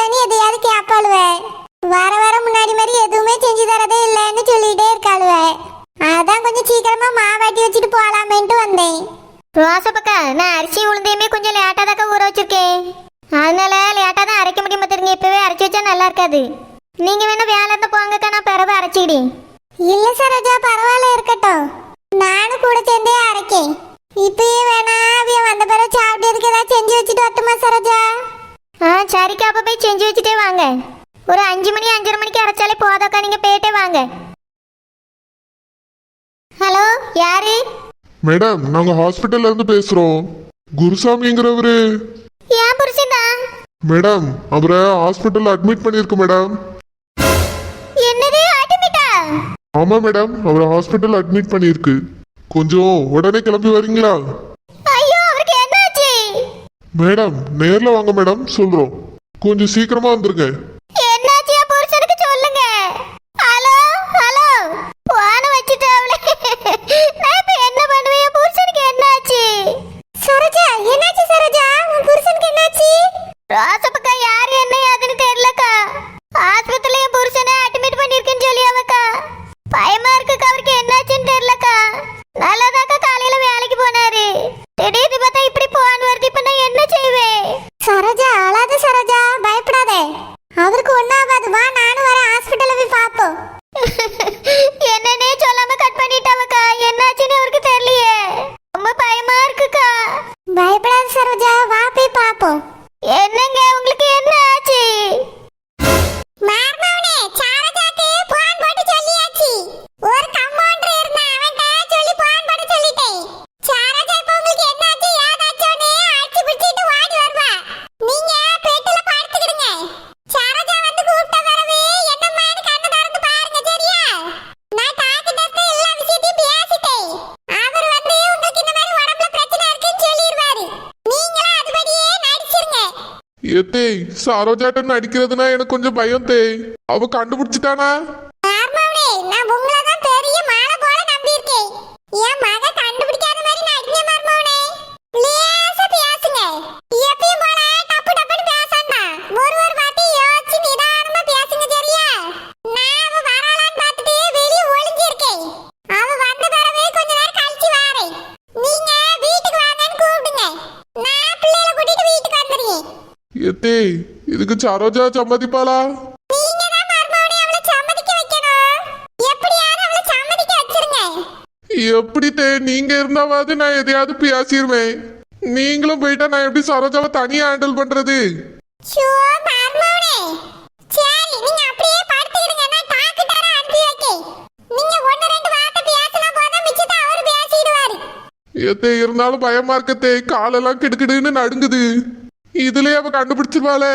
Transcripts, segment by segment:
தானே எதையாவது கேட்காளுவ வர வர முன்னாடி மாதிரி எதுவுமே செஞ்சு தரதே இல்லைன்னு சொல்லிட்டே இருக்காளுவ. அதான் கொஞ்சம் சீக்கிரமா மாவாட்டி வச்சுட்டு போலாமேன்ட்டு வந்தேன். ரோசப்பக்கா நான் அரிசி உளுந்தையுமே கொஞ்சம் லேட்டாக தாக்கா ஊற வச்சிருக்கேன். அதனால லேட்டாக தான் அரைக்க முடியும் பார்த்துருங்க இப்போவே அரைச்சி வச்சா நல்லா இருக்காது. நீங்கள் வேணால் வேலை இருந்தால் போங்கக்கா நான் பிறவை அரைச்சிக்கிடி இல்லை சரோஜா பரவாயில்ல இருக்கட்டும். நானும் கூட சேர்ந்தே அரைக்கேன். இப்பயே சரிக்கா அப்போ போய் செஞ்சு வச்சுட்டே வாங்க. ஒரு அஞ்சு மணி அஞ்சரை மணிக்கு அரைச்சாலே போதாக்கா நீங்கள் போயிட்டே வாங்க. ஹலோ யாரு? மேடம் நாங்கள் ஹாஸ்பிட்டல்ல இருந்து பேசுறோம். குருசாமிங்கிறவரு. ஏன் புருஷனா மேடம் அவரை ஹாஸ்பிட்டல்ல அட்மிட் பண்ணியிருக்கு மேடம். என்னது அட்மிட்டா? ஆமா மேடம் அவரை ஹாஸ்பிட்டல் அட்மிட் பண்ணியிருக்கு. கொஞ்சம் உடனே கிளம்பி வரீங்களா? ஐயோ அவருக்கு என்னாச்சு? மேடம் நேர்ல வாங்க மேடம் சொல்றோம். கொஞ்சம் சீக்கிரமாக வந்துருங்க. சரோஜாட்டன் அடிக்கிறதுனா எனக்கு கொஞ்சம் பயம் தே அவ கண்டுபிடிச்சிட்டானா? சரோஜா சம்மதிப்பாளா? எப்படிட்டே நீங்க இருந்தாவது நான் எதையாவது பேசிடுவேன் நீங்களும் போயிட்டா நான் எப்படி சரோஜாவை தனியா ஹேண்டில் பண்றது? எத்தே இருந்தாலும் பயமா இருக்கத்தே காலெல்லாம் கிடுக்கிடுன்னு நடுங்குது. இதுலயே அவ கண்டுபிடிச்சிருவாளே.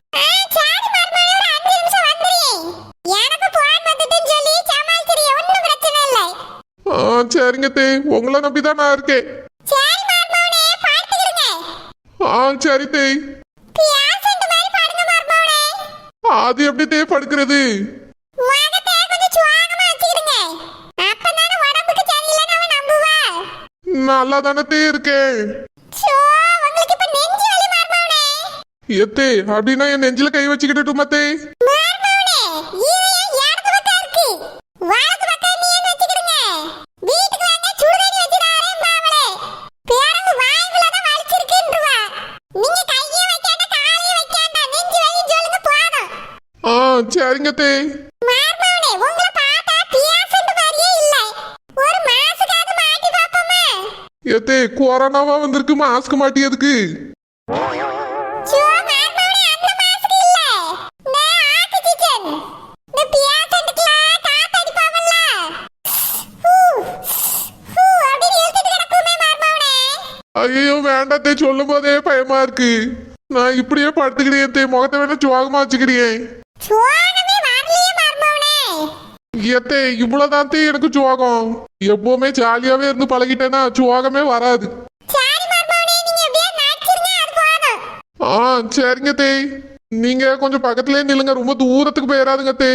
சரிங்க தே. உங்களை நம்பி தான் நான் இருக்கேன். ஆ சரி தேய் அது எப்படி தே படுக்கிறது? நல்லா தானே தே இருக்கேன். எத்தே அப்படின்னா என் நெஞ்சில கை வச்சுக்கிட்டு மத்தே சரிங்க தே எத்தே கொரோனாவா வந்திருக்கு மாஸ்க் மாட்டியதுக்கு? ஐயோ வேண்டாத்தே சொல்லும் போதே பயமா இருக்கு. நான் இப்படியே படுத்துக்கிட்டே முகத்தை வேணா சுவாகமா வச்சுக்கிட்டேன். ஏத்தே இவ்வளவுதான் எனக்கு சுவாகம். எப்பவுமே ஜாலியாவே இருந்து பழகிட்டேன்னா சுவாகமே வராது. ஆ சரிங்க தே. நீங்க கொஞ்சம் பக்கத்துலயே நில்லுங்க ரொம்ப தூரத்துக்கு போயிடாதுங்க தே.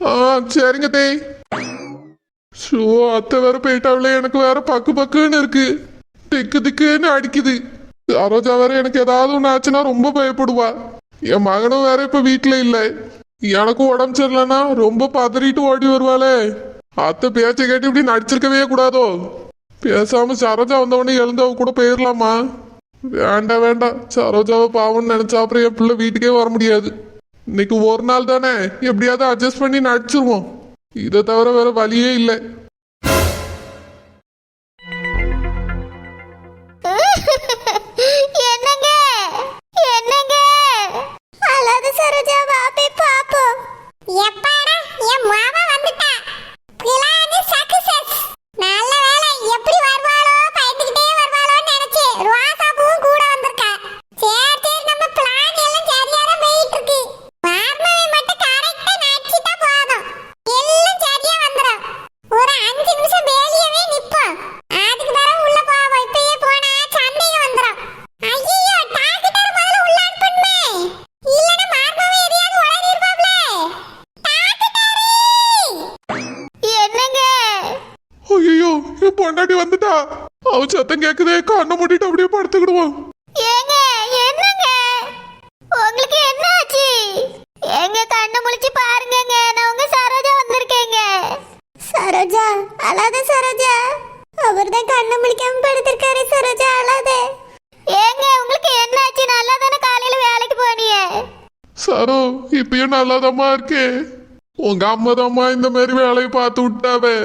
ஆ சரிங்க தே. ஷோ அத்தை வேற போயிட்டாவில எனக்கு வேற பக்கு பக்குன்னு இருக்கு. திக்கு திக்குன்னு அடிக்குது. சரோஜா வேற எனக்கு ஏதாவது ஒன்று ஆச்சுன்னா ரொம்ப பயப்படுவா. என் மகனும் வேற இப்ப வீட்டுல இல்ல. எனக்கும் உடம்பு சரியில்லைன்னா ரொம்ப பதறிட்டு ஓடி வருவாளே. அத்தை பேச்சை கேட்டு இப்படி நடிச்சிருக்கவே கூடாதோ? பேசாம சரோஜா வந்தவொடனே எழுந்து அவ கூட போயிடலாமா வேண்டாம் வேண்டாம். சரோஜாவை பாவம்னு நினைச்சா அப்புறம் என் பிள்ளை வீட்டுக்கே வர முடியாது. இன்னைக்கு ஒரு நாள் தானே. எப்படியாவது அட்ஜஸ்ட் பண்ணி நடிச்சிருவோம். இதை தவிர வேற வழியே இல்லை. Yay! அவ சத்தம் கேக்குதே கண்ணை மூடிட்டு அப்படியே படுத்துக்கிடுவோம் ஏங்க என்னங்க? உங்களுக்கு என்ன ஆச்சு? எங்க கண்ணு முழிச்சு பாருங்கங்க. நான் உங்க சரோஜா வந்திருக்கேங்க. சரோஜா அழாத சரோஜா. அவர் தான் கண்ணு முழிக்காம படுத்திருக்காரு சரோஜா அழாத. ஏங்க உங்களுக்கு என்ன ஆச்சு? நல்லா தானே காலையில வேலைக்கு போனீங்க? சரோ இப்பயும் நல்லாதாம்மா இருக்கேன் உங்க அம்மா இந்த மாதிரி வேலையை பார்த்து விட்டாவே.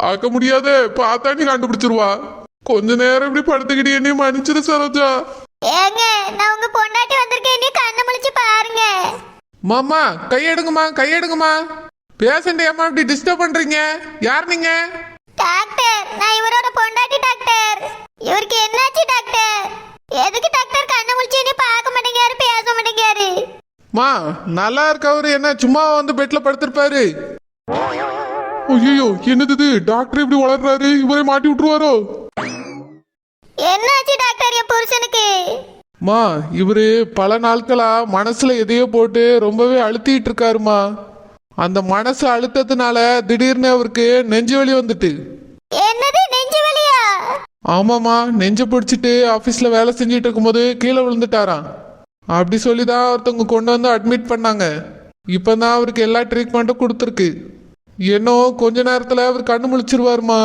பார்க்க முடியாதே பார்த்தா நீ கண்டுபிடிச்சிருவா. கொஞ்ச நேரம் இப்படி படுத்துக்கிட்டே நீ மன்னிச்சிரு சரோஜா. ஏங்க நான் உங்க பொண்டாட்டி வந்திருக்கேன் இனி கண்ணு முழிச்சு பாருங்க. மாமா கையெடுங்கம்மா கையெடுங்கம்மா. பேஷண்ட் ஏமா இப்படி டிஸ்டர்ப் பண்றீங்க? யார் நீங்க? டாக்டர் நான் இவரோட பொண்டாட்டி டாக்டர். இவருக்கு என்னாச்சு டாக்டர்? எதுக்கு டாக்டர் கண்ணு முழிச்சு நீ பார்க்க மாட்டேங்காரு பேச மாட்டேங்காரு மா நல்லா இருக்கவரு என்ன சும்மா வந்து பெட்ல படுத்திருப்பாரு? ஐயோ என்னது இது? டாக்டர் இப்படி வளர்றாரு? இவரை மாட்டி விட்டுருவாரோ? என்னாச்சு டாக்டர் என் புருஷனுக்கு? மா இவரு பல நாட்களா மனசுல எதையோ போட்டு ரொம்பவே அழுத்திட்டு இருக்காருமா அந்த மனசு அழுத்தத்தினால திடீர்னு அவருக்கு நெஞ்சு வலி வந்துட்டு. என்னது நெஞ்சு வலியா? ஆமாம்மா நெஞ்ச பிடிச்சிட்டு ஆஃபீஸில் வேலை செஞ்சுட்டு இருக்கும்போது கீழே விழுந்துட்டாராம். அப்படி சொல்லி தான் ஒருத்தவங்க கொண்டு வந்து அட்மிட் பண்ணாங்க. இப்போ தான் அவருக்கு எல்லா ட்ரீட்மெண்ட்டும் கொடுத்துருக்கு. இன்னும் கொஞ்ச நேரத்தில் அவர் கண்ணு முழிச்சிருவாருமா?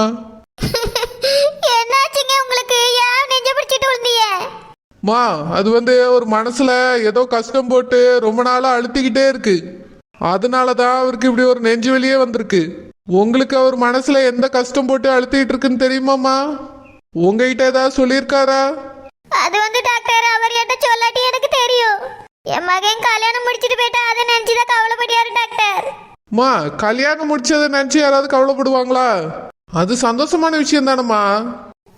என்னாச்சுங்க உங்களுக்கு? ஏன் நெஞ்சு பிடிச்சிட்டு விழுந்தீங்க? மா அது வந்து ஒரு மனசுல ஏதோ கஷ்டம் போட்டு ரொம்ப நாளா அழுத்திக்கிட்டே இருக்கு. அதனால தான் அவருக்கு இப்படி ஒரு நெஞ்சு வலியே வந்திருக்கு. உங்களுக்கு அவர் மனசுல எந்த கஷ்டம் போட்டு அழுத்திட்டு இருக்குன்னு தெரியுமாம்மா? உங்ககிட்ட ஏதாவது சொல்லியிருக்காரா? அது வந்து டாக்டர் அவர் என்கிட்ட சொல்லாட்டி எனக்கு தெரியும். என் மகன் கல்யாணம் முடிச்சிட்டு போயிட்டா அதை நினைச்சுதான் கவலைப்படியாரு டாக்டர். மா கல்யாணம் முடிச்சதை நினைச்சு யாராவது கவலைப்படுவாங்களா? அது சந்தோஷமான விஷயம் தானம்மா.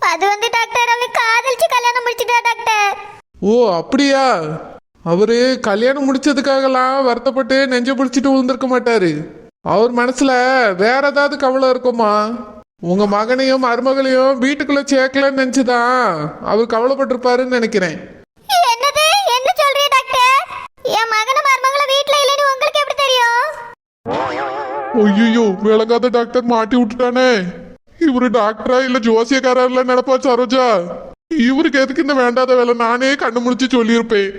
அது வந்து டாக்டர் அவர் காதலிச்சு கல்யாணம் முடிச்சிட்டா டாக்டர். ஓ அப்படியா? அவரு கல்யாணம் முடிச்சதுக்காகலாம் வருத்தப்பட்டு நெஞ்ச பிடிச்சிட்டு விழுந்திருக்க மாட்டாரு. அவர் மனசுல வேற ஏதாவது கவலை இருக்குமா? உங்க மகனையும் மருமகளையும் வீட்டுக்குள்ள சேர்க்கலன்னு நினைச்சுதான் அவர் கவலைப்பட்டிருப்பாருன்னு நினைக்கிறேன் என்னது என்ன சொல்றீங்க டாக்டர் என் மகன மருமகள வீட்ல இல்லைன்னு உங்களுக்கு எப்படி தெரியும் ஐயோ விளங்காத டாக்டர் மாட்டி விட்டுட்டானே. இவரு டாக்டரா இல்ல ஜோசியக்காரர்ல நினைப்பா சரோஜா? இவருக்கு எதுக்கு இந்த வேண்டாத வேலை? நானே கண்ணு முடிச்சு சொல்லியிருப்பேன்.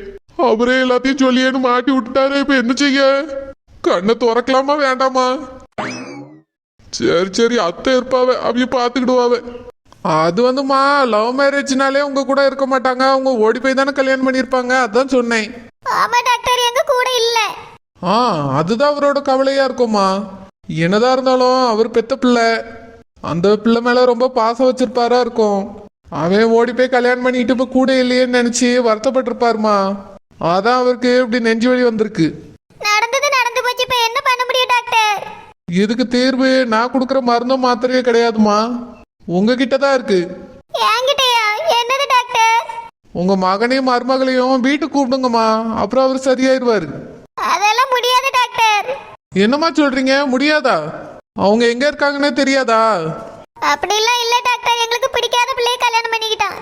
அவரே எல்லாத்தையும் சொல்லியேன்னு மாட்டி விட்டுட்டாரு இப்ப என்ன செய்ய? கண்ணை திறக்கலாமா வேண்டாமா? சரி சரி அத்தை இருப்பாவ அவைய பாத்துக்கிடுவாவ அது வந்துமா லவ் மேரேஜ்னாலே உங்க கூட இருக்க மாட்டாங்க. அவங்க ஓடி போய் தானே கல்யாணம் பண்ணியிருப்பாங்க அதான் சொன்னேன். ஆமா டாக்டர் எங்க கூட இல்ல. ஆ அதுதான் அவரோட கவலையா இருக்குமா என்னதான் இருந்தாலும் அவர் பெத்த பிள்ளை. அந்த பிள்ளை மேல ரொம்ப பாசம் வச்சிருப்பாரா இருக்கும். அவன் ஓடி போய் கல்யாணம் பண்ணிட்டு இப்ப கூட இல்லையேன்னு நினைச்சு வருத்தப்பட்டிருப்பாருமா. அதான் அவருக்கு இப்படி நெஞ்சு வலி வந்திருக்கு. நடந்தது நடந்து போச்சு இப்ப என்ன பண்ண முடியும் டாக்டர்? இதுக்கு தீர்வு? நான் கொடுக்குற மருந்தும் மாத்திரையே கிடையாதுமா. உங்ககிட்ட தான் இருக்கு. என்கிட்டயா? என்னது டாக்டர்? உங்க மகனையும் மருமகளையும் வீட்டுக்கு கூப்பிடுங்கம்மா. அப்புறம் அவர் சரியாயிருவாரு. அதெல்லாம் முடியாது டாக்டர். என்னம்மா சொல்றீங்க? முடியாதா? அவங்க எங்க இருக்காங்கன்னே தெரியாதா? அப்படிலாம் இல்ல டாக்டர். எங்களுக்கு பிடிக்காத பிள்ளைய கல்யாணம் பண்ணிக்கிட்டான்.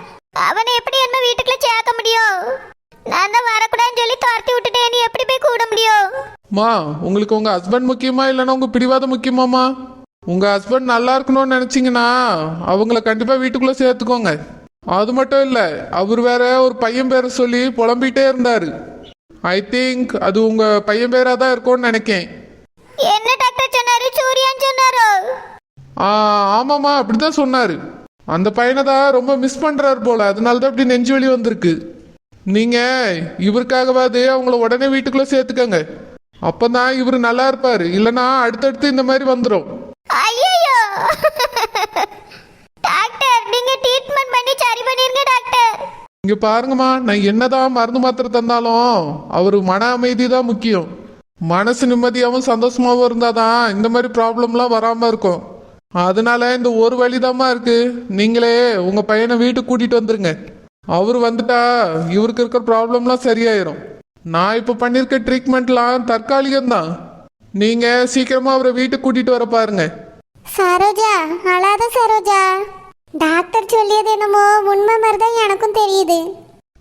அவனை எப்படி என்ன வீட்டுக்குள்ள சேர்க்க முடியும்? நான் தான் வரக்கூடாதுன்னு சொல்லி துரத்தி விட்டுட்டேன். நீ எப்படி போய் கூட முடியும்? மா உங்களுக்கு உங்க ஹஸ்பண்ட் முக்கியமா இல்லைன்னா உங்க பிடிவாதம் முக்கியமாமா உங்க ஹஸ்பண்ட் நல்லா இருக்கணும்னு நினைச்சீங்கன்னா அவங்கள கண்டிப்பா வீட்டுக்குள்ள சேர்த்துக்கோங்க. அது மட்டும் இல்ல அவர் வேற ஒரு பையன் பேரை சொல்லி புலம்பிட்டே இருந்தாரு. ஐ திங்க் அது உங்க பையன் பேரா தான் இருக்கும்னு நினைக்கேன். என்ன டாக்டர் சொன்னாரு? சூர்யான்னு சொன்னாரோ? ஆ ஆமாம்மா அப்படிதான் சொன்னாரு. அந்த பையனை தான் ரொம்ப மிஸ் பண்றாரு போல. அதனால தான் இப்படி நெஞ்சு வலி வந்திருக்கு. நீங்க இவருக்காகவாது அவங்கள உடனே வீட்டுக்குள்ள சேர்த்துக்கங்க. அப்பதான் இவர் நல்லா இருப்பாரு. இல்லைன்னா அடுத்தடுத்து இந்த மாதிரி வந்துடும் ஐயோ டாக்டர் நீங்க ட்ரீட்மெண்ட் பண்ணி சரி பண்ணிருங்க டாக்டர் இங்க பாருங்கம்மா நான் என்னதான் மருந்து மாத்திரை தந்தாலும் அவர் மன அமைதி தான் முக்கியம். மனசு நிம்மதியாகவும் சந்தோஷமாகவும் இருந்தாதான் இந்த மாதிரி ப்ராப்ளம்லாம் வராம இருக்கும். அதனால இந்த ஒரு வழிதாம்மா இருக்கு. நீங்களே உங்க பையனை வீட்டுக்கு கூட்டிட்டு வந்துருங்க. அவர் வந்துட்டா இவருக்கு இருக்கிற ப்ராப்ளம்லாம் சரியாயிரும். நான் இப்போ பண்ணியிருக்க ட்ரீட்மெண்ட்லாம் தற்காலிகம்தான். நீங்க சீக்கிரமா அவரை வீட்டுக்கு கூட்டிட்டு வர பாருங்க. சரோஜா அழாத சரோஜா. டாக்டர் சொல்லியது என்னமோ உண்மை மாதிரி தான் எனக்கும் தெரியுது.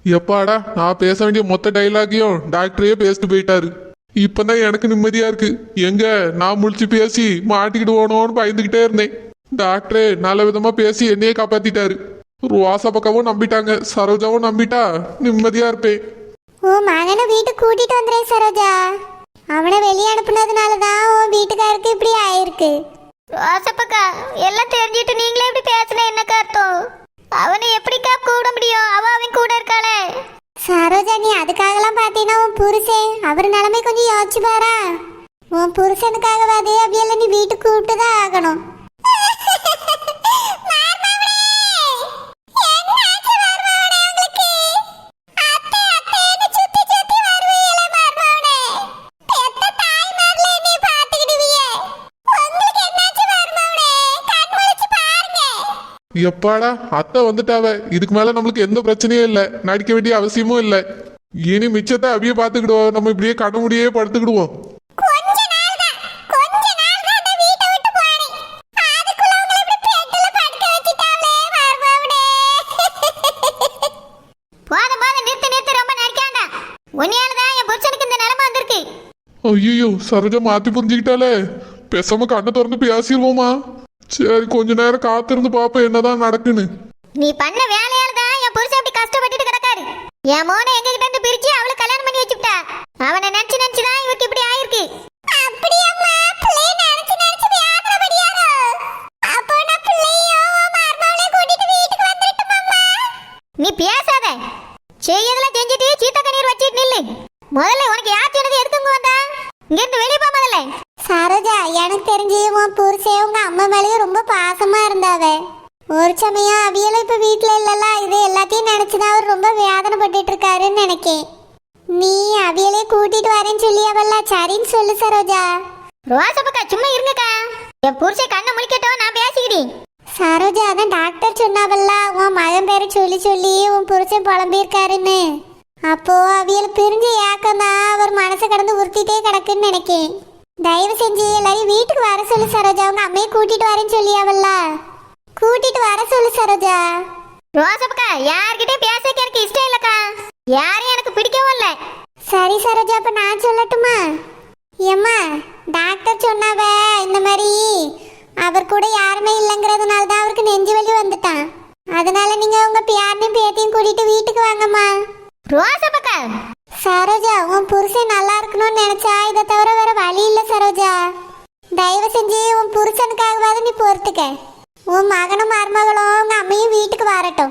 எப்பாடா நான் பேச வேண்டிய மொத்த டைலாகையும் டாக்டரே பேசிட்டு போயிட்டாரு. இப்பதான் எனக்கு நிம்மதியா இருக்கு. எங்க? நான் முழிச்சு பேசி மாட்டிக்கிடுவோனோன்னு பயந்துகிட்டே இருந்தேன். டாக்டரே நல்ல விதமா பேசி என்னையே காப்பாத்திட்டாரு. ரோசா பக்கமும் நம்பிட்டாங்க. சரோஜாவும் நம்பிட்டா நிம்மதியா இருப்பேன். உன் மகனை வீட்டுக்கு கூட்டிட்டு வந்துறேன் சரோஜா. அவனை வெளியே அனுப்புனதுனால தான் உன் வீட்டுக்காருக்கு இப்படி ஆயிருக்கு. ரோசப்பக்கா எல்லாம் தெரிஞ்சிட்டு நீங்களே இப்படி பேசினா என்னக்கா அர்த்தம்? அவனை எப்படிக்கா கூட முடியும்? அவ அவன் கூட இருக்காளே சரோஜா நீ அதுக்காகலாம் பார்த்தீங்கன்னா உன் புருஷன் அவர் நிலைமை கொஞ்சம் யோசிச்சு பாரா. உன் புருஷனுக்காகவாது அப்படியெல்லாம் நீ வீட்டுக்கு கூப்பிட்டு தான் ஆகணும். எப்பாடா அத்தை வந்துட்டாவ. இதுக்கு மேல நம்மளுக்கு எந்த பிரச்சனையும் இல்ல. நடிக்க வேண்டிய அவசியமும் இல்ல. இனி மிச்சத்தை அப்படியே பாத்துக்கிடுவோம் நம்ம இப்படியே கண்ண முடியே படுத்துக்கிடுவோம் ஐயோ சரோஜா மாத்தி புரிஞ்சுக்கிட்டாலே. பேசாம கண்ணை திறந்து பேசிடுவோமா? சரி கொஞ்ச நேரம் காத்திருந்து பாப்போம் என்னதான் நடக்குன்னு. நீ பண்ண வேலையால தான் என் புருஷன் இப்படி கஷ்டப்பட்டுட்டு கிடக்காரு. என் மோனை எங்க கிட்ட இருந்து பிரிச்சு அவளை கல்யாணம் பண்ணி வச்சுட்டா அவனை நினைச்சு நினைச்சு தான் இவருக்கு இப்படி ஆயிருக்கு. நீ பேசாத. செய்யதெல்லாம் செஞ்சுட்டு சீத்த கண்ணீர் வச்சிட்டு நில்லு. முதல்ல உனக்கு யார் சொன்னது எதுக்கு வந்தா. இங்க இருந்து வெளியே சமயம் அவியலும் இப்ப வீட்ல இல்லல்ல இது எல்லாத்தையும் நினைச்சுதான் அவர் ரொம்ப வேதனைப்பட்டுட்டு இருக்காருன்னு நினைக்கேன். நீ அவியலே கூட்டிட்டு வரேன்னு சொல்லி சரின்னு சொல்லு சரோஜா. ரோசப்பக்கா சும்மா இருங்கக்கா. என் புருஷன் கண்ணை முழிக்கட்டும் நான் பேசிக்கிறேன். சரோஜா அதான் டாக்டர் சொன்னாவல்ல உன் மகன் பேரை சொல்லி சொல்லி உன் புருஷன் புலம்பியிருக்காருன்னு. அப்போ அவியல் பிரிஞ்ச ஏக்கம் தான் அவர் மனசை கடந்து உறுத்திட்டே கிடக்குன்னு நினைக்கேன். தயவு செஞ்சு எல்லாரையும் வீட்டுக்கு வர சொல்லு சரோஜா. உங்க அம்மையை கூட்டிட்டு வரேன்னு சொல்லியாவல்ல கூட்டிட்டு வர சொல்லு சரோஜா. ரோசப்பக்கா யார்கிட்டயும் பேசக்கு எனக்கு இஷ்டம் இல்லக்கா. யாரையும் எனக்கு பிடிக்கவும் இல்லை. சரி சரோஜா அப்ப நான் சொல்லட்டுமா? ஏம்மா டாக்டர் சொன்னாவ இந்த மாதிரி அவர் கூட யாருமே இல்லைங்கிறதுனால தான் அவருக்கு நெஞ்சு வலி வந்துட்டான். அதனால நீங்க உங்க பியாரையும் பேத்தியும் கூட்டிட்டு வீட்டுக்கு வாங்கம்மா. ரோசப்பக்கா! சரோஜா உன் புருஷன் நல்லா இருக்கணும்னு நினைச்சா இதை தவிர வேற வழி இல்ல சரோஜா. தயவு செஞ்சு உன் புருஷனுக்காகவாவது நீ பொறுத்துக்க. ഓ മകനും മരുമകളോ അമ്മയും വീട്ടിക്ക് വരട്ടോ.